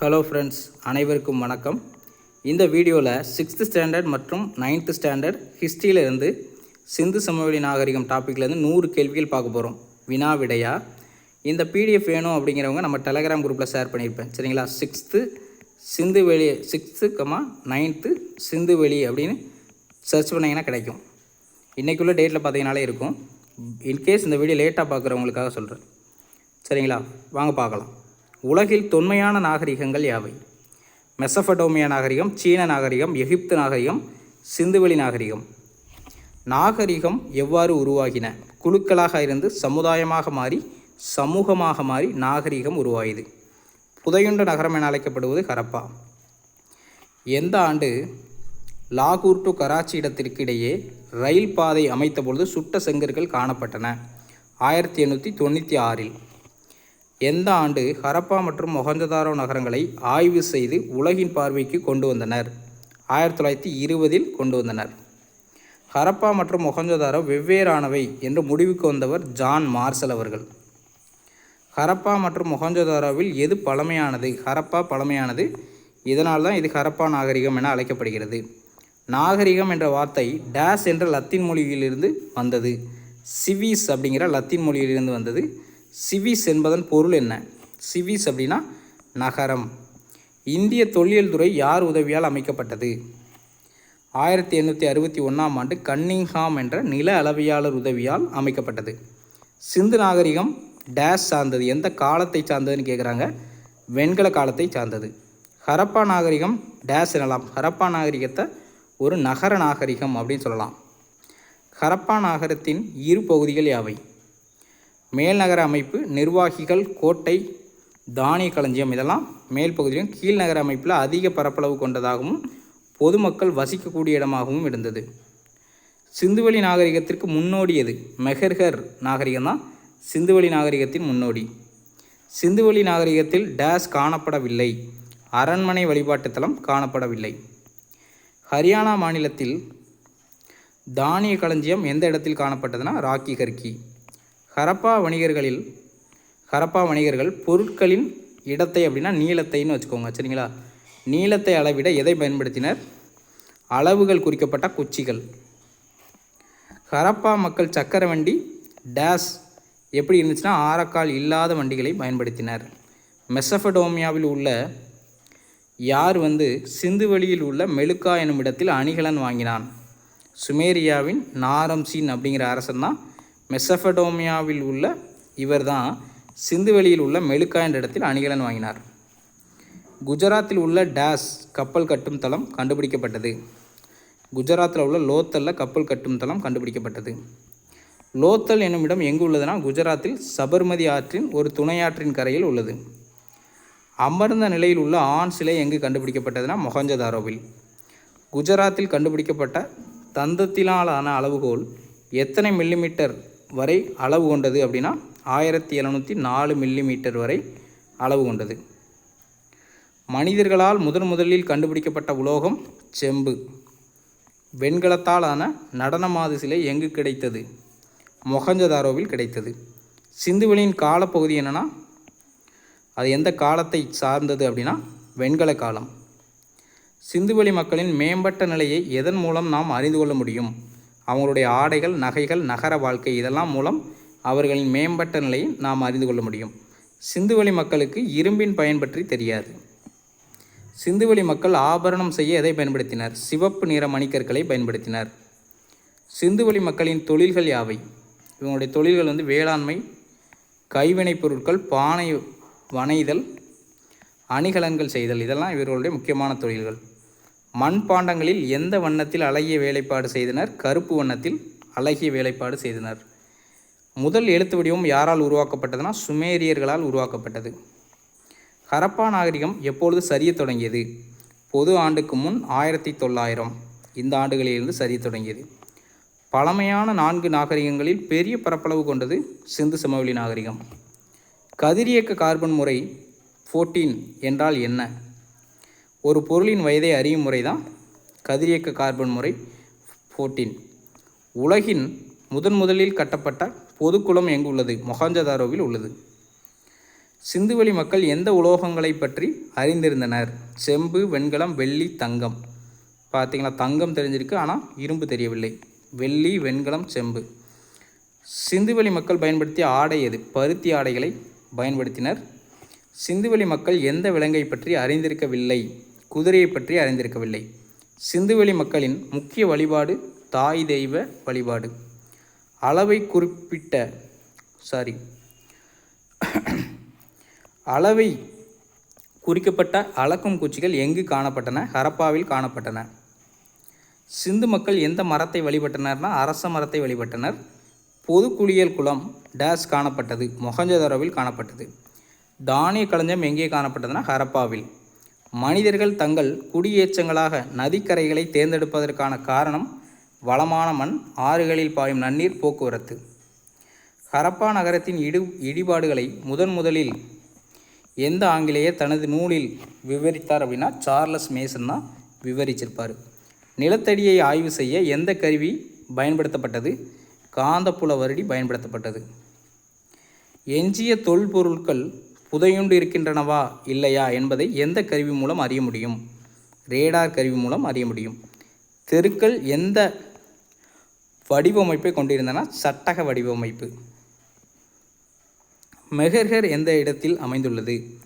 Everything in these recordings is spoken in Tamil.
ஹலோ ஃப்ரெண்ட்ஸ் அனைவருக்கும் வணக்கம். இந்த வீடியோவில் சிக்ஸ்த்து ஸ்டாண்டர்ட் மற்றும் நைன்த்து ஸ்டாண்டர்ட் ஹிஸ்ட்ரியிலேருந்து சிந்து சமவெளி நாகரிகம் டாப்பிக்லேருந்து நூறு கேள்விகள் பார்க்க போகிறோம் வினா விடையா? இந்த பிடிஎஃப் வேணும் அப்படிங்கிறவங்க நம்ம டெலகிராம் குரூப்பில் ஷேர் பண்ணியிருப்பேன் சரிங்களா? சிக்ஸ்த்து சிந்து வெளி சிக்ஸ்த்து கமா நைன்த்து சிந்து வெளி அப்படின்னு சர்ச் பண்ணிங்கன்னா கிடைக்கும். இன்றைக்குள்ள டேட்டில் பார்த்தீங்கனாலே இருக்கும். இன்கேஸ் இந்த வீடியோ லேட்டாக பார்க்குறவங்களுக்காக சொல்கிறேன் சரிங்களா? வாங்க பார்க்கலாம். உலகில் தொன்மையான நாகரிகங்கள் யாவை? மெசபடோமிய நாகரிகம் சீன நாகரிகம் எகிப்து நாகரிகம் சிந்துவெளி நாகரிகம். நாகரிகம் எவ்வாறு உருவாகின? குழுக்களாக இருந்து சமுதாயமாக மாறி சமூகமாக மாறி நாகரிகம் உருவாயுது. புதையுண்ட நகரம் என அழைக்கப்படுவது ஹரப்பா எந்த ஆண்டு லாகூர் டு கராச்சி இடத்திற்கு இடையே ரயில் பாதை அமைத்தபொழுது சுட்ட செங்கற்கள் காணப்பட்டன? ஆயிரத்தி எண்ணூற்றி தொண்ணூற்றி ஆறில். எந்த ஆண்டு ஹரப்பா மற்றும் மொஹஞ்சதாரோ நகரங்களை ஆய்வு செய்து உலகின் பார்வைக்கு கொண்டு வந்தனர்? ஆயிரத்தி தொள்ளாயிரத்தி இருபதில் கொண்டு வந்தனர். ஹரப்பா மற்றும் மொஹஞ்சதாரோ வெவ்வேறானவை என்று முடிவுக்கு வந்தவர் ஜான் மார்சல் அவர்கள். ஹரப்பா மற்றும் மொஹஞ்சதாரோவில் எது பழமையானது? ஹரப்பா பழமையானது. இதனால் தான் இது ஹரப்பா நாகரிகம் என அழைக்கப்படுகிறது. நாகரிகம் என்ற வார்த்தை டேஸ் என்ற லத்தீன் மொழியிலிருந்து வந்தது. சிவிஸ் அப்படிங்கிற லத்தீன் மொழியிலிருந்து வந்தது. சிவிஸ் என்பதன் பொருள் என்ன? சிவிஸ் அப்படின்னா நகரம். இந்திய தொல்லியல் துறை யார் உதவியால் அமைக்கப்பட்டது? ஆயிரத்தி எண்ணூற்றி அறுபத்தி ஒன்றாம் ஆண்டு கன்னிங்ஹாம் என்ற நில அளவியாளர் உதவியால் அமைக்கப்பட்டது. சிந்து நாகரிகம் டேஸ் சார்ந்தது. எந்த காலத்தை சார்ந்ததுன்னு கேட்குறாங்க வெண்கல காலத்தை சார்ந்தது. ஹரப்பா நாகரிகம் டேஸ் எனலாம். ஹரப்பா நாகரிகத்தை ஒரு நகர நாகரிகம் அப்படின்னு சொல்லலாம். ஹரப்பா நகரத்தின் இரு பகுதிகள் யாவை? மேல்நகர அமைப்பு நிர்வாகிகள் கோட்டை தானிய களஞ்சியம் இதெல்லாம் மேல் பகுதியிலும் கீழ்நகர அமைப்பில் அதிக பரப்பளவு கொண்டதாகவும் பொதுமக்கள் வசிக்கக்கூடிய இடமாகவும் இருந்தது. சிந்துவெளி நாகரிகத்திற்கு முன்னோடியது மெஹர்கர் நாகரிகம் தான். சிந்துவெளி நாகரிகத்தின் முன்னோடி. சிந்துவெளி நாகரிகத்தில் டேஸ் காணப்படவில்லை. அரண்மனை வழிபாட்டு தலம் காணப்படவில்லை. ஹரியானா மாநிலத்தில் தானிய களஞ்சியம் எந்த இடத்தில் காணப்பட்டதுன்னா ராக்கி கர்கி. ஹரப்பா வணிகர்களில் ஹரப்பா வணிகர்கள் பொருட்களின் இடத்தை அப்படின்னா நீளத்தைன்னு வச்சுக்கோங்க சரிங்களா? நீளத்தை அளவிட எதை பயன்படுத்தினர்? அளவுகள் குறிக்கப்பட்ட குச்சிகள். ஹரப்பா மக்கள் சக்கர வண்டி டேஸ் எப்படி இருந்துச்சுன்னா ஆரக்கால் இல்லாத வண்டிகளை பயன்படுத்தினர். மெசபடோமியாவில் உள்ள யார் வந்து சிந்து வழியில் உள்ள மெலுக்கா எனும் இடத்தில் அணிகலன் வாங்கினான்? சுமேரியாவின் நாரம்சின் அப்படிங்கிற அரசன் தான் மெசபடோமியாவில் உள்ள இவர்தான் சிந்துவெளியில் உள்ள மெலுக்கா என்ற இடத்தில் அணிகலன் வாங்கினார். குஜராத்தில் உள்ள டேஸ் கப்பல் கட்டும் தளம் கண்டுபிடிக்கப்பட்டது. குஜராத்தில் உள்ள லோத்தலில் கப்பல் கட்டும் தளம் கண்டுபிடிக்கப்பட்டது. லோத்தல் என்னும் இடம் எங்கு உள்ளதுன்னா குஜராத்தில் சபர்மதி ஆற்றின் ஒரு துணையாற்றின் கரையில் உள்ளது. அமர்ந்த நிலையில் உள்ள ஆண் சிலை எங்கு கண்டுபிடிக்கப்பட்டதுன்னா மொஹஞ்சதாரோவில். குஜராத்தில் கண்டுபிடிக்கப்பட்ட தந்தத்தினாலான அளவுகோல் எத்தனை மில்லிமீட்டர் வரை அளவு கொண்டது அப்படின்னா ஆயிரத்தி எழுநூற்றி நாலு மில்லிமீட்டர் வரை அளவு கொண்டது. மனிதர்களால் முதன் முதலில் கண்டுபிடிக்கப்பட்ட உலோகம் செம்பு. வெண்கலத்தாலான நடனமாது சிலை எங்கு கிடைத்தது? மொஹஞ்சதாரோவில் கிடைத்தது. சிந்துவெளியின் காலப்பகுதி என்னென்னா அது எந்த காலத்தை சார்ந்தது அப்படின்னா வெண்கல காலம். சிந்துவெளி மக்களின் மேம்பட்ட நிலையை எதன் மூலம் நாம் அறிந்து கொள்ள முடியும்? அவங்களுடைய ஆடைகள் நகைகள் நகர வாழ்க்கை இதெல்லாம் மூலம் அவர்களின் மேம்பட்ட நிலையை நாம் அறிந்து கொள்ள முடியும். சிந்துவெளி மக்களுக்கு இரும்பின் பயன் பற்றி தெரியாது. சிந்துவெளி மக்கள் ஆபரணம் செய்ய எதை பயன்படுத்தினர்? சிவப்பு நிற மணிக்கற்களை பயன்படுத்தினர். சிந்துவெளி மக்களின் தொழில்கள் யாவை? இவங்களுடைய தொழில்கள் வந்து வேளாண்மை கைவினைப் பொருட்கள் பானை வனைதல் அணிகலன்கள் செய்தல். இதெல்லாம் இவர்களுடைய முக்கியமான தொழில்கள். மண்பாண்டங்களில் எந்த வண்ணத்தில் அழகிய வேலைப்பாடு செய்தனர்? கருப்பு வண்ணத்தில் அழகிய வேலைப்பாடு செய்தனர். முதல் எழுத்து வடிவம் யாரால் உருவாக்கப்பட்டதுனா சுமேரியர்களால் உருவாக்கப்பட்டது. ஹரப்பா நாகரிகம் எப்பொழுது சரியத் தொடங்கியது? பொது ஆண்டுக்கு முன் ஆயிரத்தி தொள்ளாயிரம். இந்த ஆண்டுகளிலிருந்து சரியத் தொடங்கியது. பழமையான நான்கு நாகரிகங்களில் பெரிய பரப்பளவு கொண்டது சிந்து சமவெளி நாகரிகம். கதிரியக்க கார்பன் முறை ஃபோர்டீன் என்றால் என்ன? ஒரு பொருளின் வயதை அறியும் முறை தான் கதிரியக்க கார்பன் முறை ஃபோர்டீன் உலகின் முதன் முதலில் கட்டப்பட்ட பொதுக்குளம் எங்கு உள்ளது? மொஹஞ்சதாரோவில் உள்ளது. சிந்துவெளி மக்கள் எந்த உலோகங்களை பற்றி அறிந்திருந்தனர்? செம்பு வெண்கலம் வெள்ளி தங்கம். பார்த்தீங்களா தங்கம் தெரிஞ்சிருக்கு ஆனால் இரும்பு தெரியவில்லை. வெள்ளி வெண்கலம் செம்பு. சிந்துவெளி மக்கள் பயன்படுத்திய ஆடை எது? பருத்தி ஆடைகளை பயன்படுத்தினர். சிந்துவெளி மக்கள் எந்த விலங்கை பற்றி அறிந்திருக்கவில்லை? குதிரையை பற்றி அறிந்திருக்கவில்லை. சிந்துவெளி மக்களின் முக்கிய வழிபாடு தாய் தெய்வ வழிபாடு. அளவை குறிப்பிட்ட சாரி அளவை குறிக்கப்பட்ட அளக்கும் குச்சிகள் எங்கு காணப்பட்டன? ஹரப்பாவில் காணப்பட்டன. சிந்து மக்கள் எந்த மரத்தை வழிபட்டனர்னா அரச மரத்தை வழிபட்டனர். பொது குளியல் குளம் டேஸ் காணப்பட்டது மொஹஞ்சதாரோவில் காணப்பட்டது. தானிய களஞ்சம் எங்கே காணப்பட்டதுன்னா ஹரப்பாவில். மனிதர்கள் தங்கள் குடியேற்றங்களாக நதிக்கரைகளை தேர்ந்தெடுப்பதற்கான காரணம் வளமான மண் ஆறுகளில் பாயும் நன்னீர் போக்குவரத்து. ஹரப்பா நகரத்தின் இடு இடிபாடுகளை முதன் முதலில் எந்த ஆங்கிலேயர் தனது நூலில் விவரித்தார் அப்படின்னா சார்லஸ் மேசன் தான் விவரிச்சிருப்பார். நிலத்தடியை ஆய்வு செய்ய எந்த கருவி பயன்படுத்தப்பட்டது? காந்தப்புல வருடி பயன்படுத்தப்பட்டது. எஞ்சிய தொல்பொருட்கள் புதையுண்டு இருக்கின்றனவா இல்லையா என்பதை எந்த கருவி மூலம் அறிய முடியும்? ரேடார் கருவி மூலம் அறிய முடியும். தெருக்கள் எந்த வடிவமைப்பை கொண்டிருந்தன? சட்டக வடிவமைப்பு. மெஹர்கர் எந்த இடத்தில் அமைந்துள்ளது?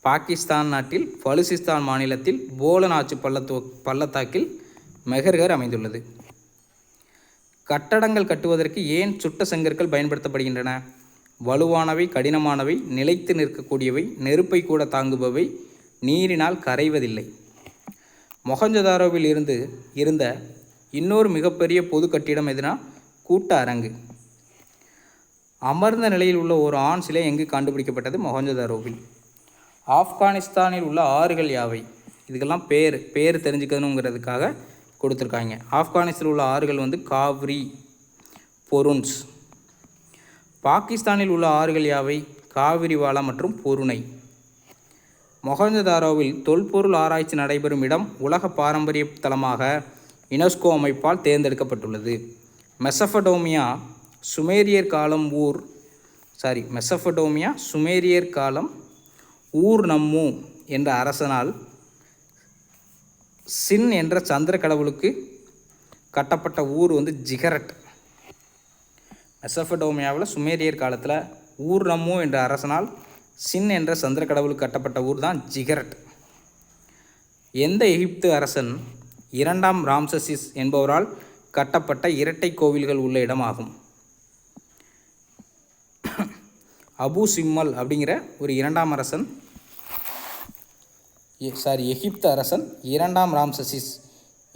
பாகிஸ்தான் நாட்டில் பலுசிஸ்தான் மாநிலத்தில் போலன் பள்ளத்து பள்ளத்தோ பள்ளத்தாக்கில் மெஹர்கர் அமைந்துள்ளது. கட்டடங்கள் கட்டுவதற்கு ஏன் சுட்ட செங்கற்கள் பயன்படுத்தப்படுகின்றன? வலுவானவை கடினமானவை நிலைத்து நிற்கக்கூடியவை நெருப்பை கூட தாங்குபவை நீரினால் கரைவதில்லை. மொஹஞ்சதாரோவில் இருந்து இருந்த இன்னொரு மிகப்பெரிய பொது கட்டிடம் எதுனா கூட்ட அரங்கு. அமர்ந்த நிலையில் உள்ள ஒரு ஆண் சிலை எங்கு கண்டுபிடிக்கப்பட்டது? மொஹஞ்சதாரோவில் ஆப்கானிஸ்தானில் உள்ள ஆறுகள் யாவை? இதுக்கெல்லாம் பேர் பேர் தெரிஞ்சுக்கணுங்கிறதுக்காக கொடுத்துருக்காங்க. ஆப்கானிஸ்தானில் உள்ள ஆறுகள் வந்து காவ்ரி பொருன்ஸ். பாகிஸ்தானில் உள்ள ஆறுகள் யாவை? காவிரிவாலா மற்றும் பொருணை மொஹஞ்சதாரோவில் தொல்பொருள் ஆராய்ச்சி நடைபெறும் இடம் உலக பாரம்பரிய தலமாக யுனெஸ்கோ அமைப்பால் தேர்ந்தெடுக்கப்பட்டுள்ளது. மெசஃபடோமியா சுமேரியர் காலம் ஊர் சாரி மெசஃபடோமியா சுமேரியர் காலம் ஊர் நம்மு என்ற அரசனால் சின் என்ற சந்திர கடவுளுக்கு கட்டப்பட்ட ஊர் வந்து ஜிகரட். மெசபடோமியாவில் சுமேரியர் காலத்தில் ஊர் நம்மு என்ற அரசனால் சின் என்ற சந்திர கடவுளுக்கு கட்டப்பட்ட ஊர் தான் ஜிகரட். எந்த எகிப்து அரசன் இரண்டாம் ராம்சசிஸ் என்பவரால் கட்டப்பட்ட இரட்டை கோவில்கள் உள்ள இடமாகும்? அபு சிம்மல் அப்படிங்கிற ஒரு இரண்டாம் அரசன் சாரி எகிப்து அரசன் இரண்டாம் ராம்சசிஸ்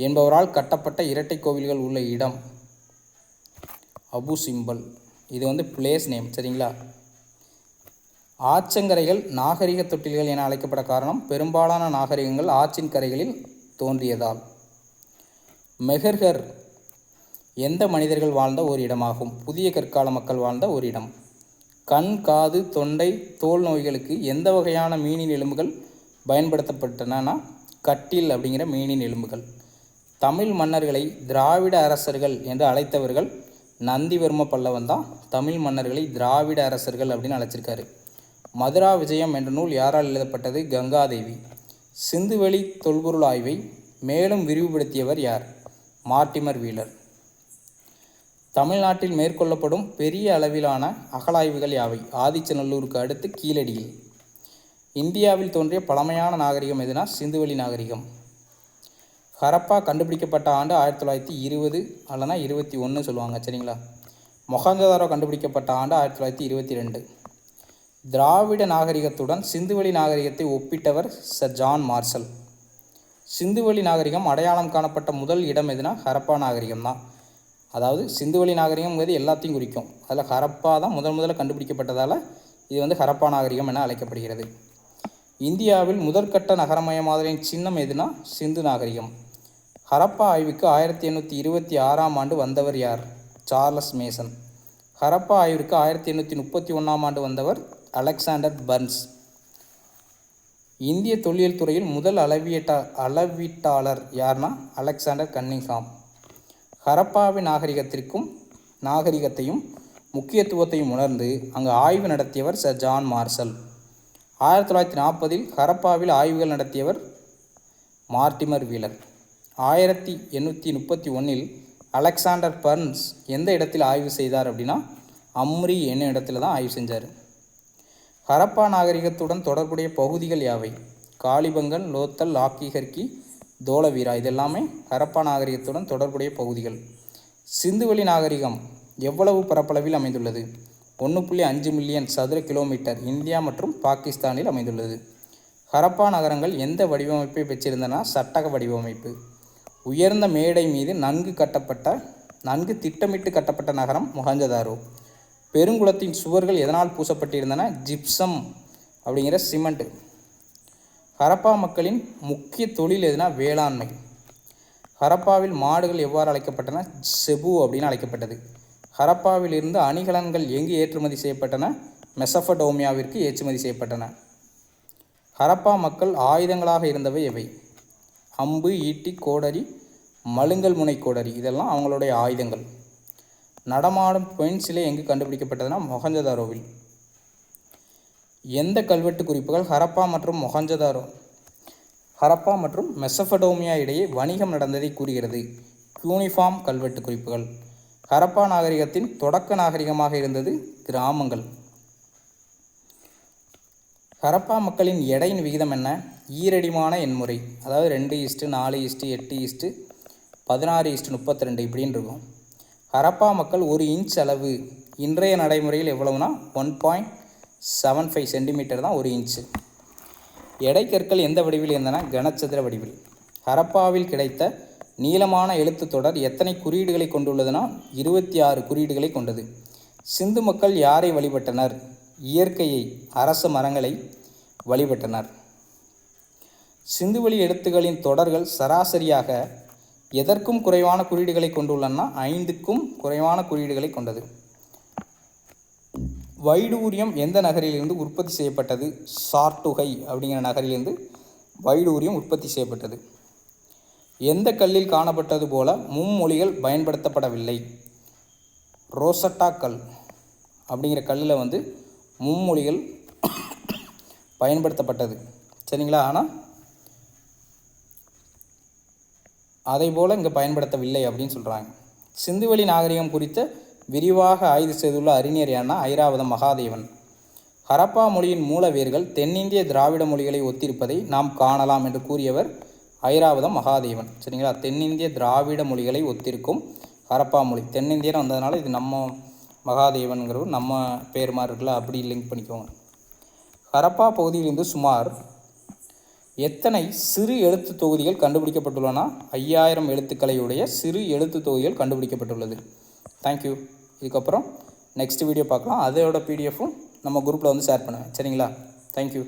என்பவரால் கட்டப்பட்ட இரட்டை கோவில்கள் உள்ள இடம். Abu Simbel. இது வந்து பிளேஸ் நேம் சரிங்களா? ஆற்றங்கரைகள் நாகரிக தொட்டில்கள் என அழைக்கப்பட காரணம் பெரும்பாலான நாகரிகங்கள் ஆற்றின் கரைகளில் தோன்றியதால். மெஹர்கர் எந்த மனிதர்கள் வாழ்ந்த ஒரு இடமாகும்? புதிய கற்கால மக்கள் வாழ்ந்த ஒரு இடம். கண் காது தொண்டை தோல் நோய்களுக்கு எந்த வகையான மீனின் எலும்புகள் பயன்படுத்தப்பட்டனன்னா கட்டில் அப்படிங்கிற மீனின் எலும்புகள். தமிழ் மன்னர்களை திராவிட அரசர்கள் என்று அழைத்தவர்கள் நந்திவர்ம பல்லவன் தான் தமிழ் மன்னர்களை திராவிட அரசர்கள் அப்படின்னு அழைச்சிருக்காரு. மதுரா விஜயம் என்ற நூல் யாரால் எழுதப்பட்டது? கங்காதேவி. சிந்துவெளி தொல்பொருள் ஆய்வை மேலும் விரிவுபடுத்தியவர் யார்? Mortimer Wheeler. தமிழ்நாட்டில் மேற்கொள்ளப்படும் பெரிய அளவிலான அகலாய்வுகள் யாவை? ஆதிச்சநல்லூருக்கு அடுத்து கீழடியில். இந்தியாவில் தோன்றிய பழமையான நாகரிகம் எதுனா? சிந்துவெளி நாகரிகம். ஹரப்பா கண்டுபிடிக்கப்பட்ட ஆண்டு ஆயிரத்தி தொள்ளாயிரத்தி இருபது அல்லனா இருபத்தி ஒன்று சொல்லுவாங்க சரிங்களா? மொஹஞ்சதாரோ கண்டுபிடிக்கப்பட்ட ஆண்டு ஆயிரத்தி தொள்ளாயிரத்தி இருபத்தி ரெண்டு. திராவிட நாகரிகத்துடன் சிந்துவெளி நாகரிகத்தை ஒப்பிட்டவர் சர் ஜான் மார்ஷல் சிந்துவெளி நாகரிகம் அடையாளம் காணப்பட்ட முதல் இடம் எதுனா ஹரப்பா நாகரிகம் தான். அதாவது சிந்துவெளி நாகரிகம்ங்கிறது எல்லாத்தையும் குறிக்கும். அதில் ஹரப்பா தான் முதல் முதல்ல கண்டுபிடிக்கப்பட்டதால் இது வந்து ஹரப்பா நாகரிகம் என அழைக்கப்படுகிறது. இந்தியாவில் முதற்கட்ட நகரமயமாதலின் சின்னம் எதுனா சிந்து நாகரிகம். ஹரப்பா ஆய்வுக்கு ஆயிரத்தி எண்ணூற்றி இருபத்தி ஆறாம் ஆண்டு வந்தவர் யார்? Charles Mason. ஹரப்பா ஆய்விற்கு ஆயிரத்தி எண்ணூற்றி முப்பத்தி ஒன்றாம் ஆண்டு வந்தவர் அலெக்சாண்டர் பர்ன்ஸ். இந்திய தொல்லியல் துறையில் முதல் அளவீட்டா அளவீட்டாளர் யார்னா அலெக்சாண்டர் கன்னிங்ஹாம். ஹரப்பாவின் நாகரிகத்திற்கும் நாகரிகத்தையும் முக்கியத்துவத்தையும் உணர்ந்து அங்கு ஆய்வு நடத்தியவர் சர் ஜான் மார்சல். ஆயிரத்தி தொள்ளாயிரத்தி நாற்பதில் ஹரப்பாவில் ஆய்வுகள் நடத்தியவர் மார்டிமர் வீலர். ஆயிரத்தி எண்ணூற்றி முப்பத்தி ஒன்றில் அலெக்சாண்டர் பர்ன்ஸ் எந்த இடத்தில் ஆய்வு செய்தார் அப்படின்னா? அம்ரி என்னும் இடத்துல தான் ஆய்வு செஞ்சார். ஹரப்பா நாகரிகத்துடன் தொடர்புடைய பகுதிகள் யாவை? காளிபங்கன் லோத்தல் லாக்கிஹர்கி தோலவீரா இதெல்லாமே ஹரப்பா நாகரிகத்துடன் தொடர்புடைய பகுதிகள். சிந்துவெளி நாகரிகம் எவ்வளவு பரப்பளவில் அமைந்துள்ளது? ஒன்று புள்ளி அஞ்சு மில்லியன் சதுர கிலோமீட்டர் இந்தியா மற்றும் பாகிஸ்தானில் அமைந்துள்ளது. ஹரப்பா நகரங்கள் எந்த வடிவமைப்பை பெற்றிருந்தன? சட்டக வடிவமைப்பு. உயர்ந்த மேடை மீது நன்கு கட்டப்பட்ட நன்கு திட்டமிட்டு கட்டப்பட்ட நகரம் மொஹஞ்சதாரோ பெருங்குளத்தின் சுவர்கள் எதனால் பூசப்பட்டிருந்தன? ஜிப்சம் அப்படிங்கிற சிமெண்ட். ஹரப்பா மக்களின் முக்கிய தொழில் எதுனா வேளாண்மை. ஹரப்பாவில் மாடுகள் எவ்வாறு அழைக்கப்பட்டன? செபு அப்படின்னு அழைக்கப்பட்டது. ஹரப்பாவில் இருந்து அணிகலன்கள் எங்கு ஏற்றுமதி செய்யப்பட்டன? மெசஃபடோமியாவிற்கு ஏற்றுமதி செய்யப்பட்டன. ஹரப்பா மக்கள் ஆயுதங்களாக இருந்தவை எவை? அம்பு ஈட்டி கோடரி மழுங்கல் முனை கோடரி இதெல்லாம் அவங்களுடைய ஆயுதங்கள். நடமாடும் பெண் சிலை எங்கு கண்டுபிடிக்கப்பட்டதுன்னா மொஹஞ்சதாரோவில் எந்த கல்வெட்டு குறிப்புகள் ஹரப்பா மற்றும் மொஹஞ்சதாரோ ஹரப்பா மற்றும் மெசஃபடோமியா இடையே வணிகம் நடந்ததை கூறுகிறது. யூனிஃபார்ம் கல்வெட்டு குறிப்புகள். ஹரப்பா நாகரிகத்தின் தொடக்க நாகரிகமாக இருந்தது கிராமங்கள். ஹரப்பா மக்களின் எடையின் விகிதம் என்ன? ஈரடிமான எண்முறை. அதாவது ரெண்டு ஈஸ்ட்டு நாலு ஈஸ்ட்டு எட்டு ஈஸ்ட்டு பதினாறு ஈஸ்ட்டு முப்பத்தி ரெண்டு இப்படின்னு இருக்கும். ஹரப்பா மக்கள் ஒரு இன்ச் அளவு. இன்றைய நடைமுறையில் எவ்வளவுனா? One point seven five centimetre தான் ஒரு இன்ச்சு எடைக்கற்கள் எந்த வடிவில் இருந்தன? கனச்சதுர வடிவில். ஹரப்பாவில் கிடைத்த நீளமான எழுத்துத் தொடர் எத்தனை குறியீடுகளை கொண்டுள்ளதுன்னா இருபத்தி ஆறு குறியீடுகளை கொண்டது. சிந்து மக்கள் யாரை வழிபட்டனர்? இயற்கையை அரச மரங்களை வழிபட்டனர். சிந்துவெளி எழுத்துகளின் தொடர்கள் சராசரியாக எதற்கும் குறைவான குறியீடுகளை கொண்டுள்ளன்னா ஐந்துக்கும் குறைவான குறியீடுகளை கொண்டது. வைடூரியம் எந்த நகரிலிருந்து உற்பத்தி செய்யப்பட்டது? சார்டுகை அப்படிங்கிற நகரிலிருந்து வைடூரியம் உற்பத்தி செய்யப்பட்டது. எந்த கல்லில் காணப்பட்டது போல மும்மொழிகள் பயன்படுத்தப்படவில்லை. ரோசட்டா கல் அப்படிங்கிற கல்லில் வந்து மும்மொழிகள் பயன்படுத்தப்பட்டது. சரிங்களா? ஆனால் அதை போல் இங்கே பயன்படுத்தவில்லை அப்படின்னு சொல்கிறாங்க சிந்துவெளி நாகரிகம் குறித்த விரிவாக ஆய்வு செய்துள்ள அறிஞர் யானா ஐராவதம் மகாதேவன். ஹரப்பா மொழியின் மூல வேர்கள் தென்னிந்திய திராவிட மொழிகளை ஒத்திருப்பதை நாம் காணலாம் என்று கூறியவர் ஐராவதம் மகாதேவன். சரிங்களா? தென்னிந்திய திராவிட மொழிகளை ஒத்திருக்கும் ஹரப்பா மொழி. தென்னிந்தியன்னு வந்ததுனால இது நம்ம மகாதேவன்கிறவர் நம்ம பேர் மாதிரி இருக்குல்ல அப்படி லிங்க் பண்ணிக்கோங்க. ஹரப்பா பகுதியிலிருந்து சுமார் எத்தனை சிறு எழுத்து தொகுதிகள் கண்டுபிடிக்கப்பட்டுள்ளன? ஐயாயிரம் எழுத்துக்களையுடைய சிறு எழுத்து தொகுதிகள் கண்டுபிடிக்கப்பட்டுள்ளது. தேங்க்யூ இதுக்கப்புறம் நெக்ஸ்ட் வீடியோ பார்க்கலாம். அதோட பிடிஎஃப்பும் நம்ம குரூப்பில் வந்து ஷேர் பண்ணுவேன் சரிங்களா? தேங்க்யூ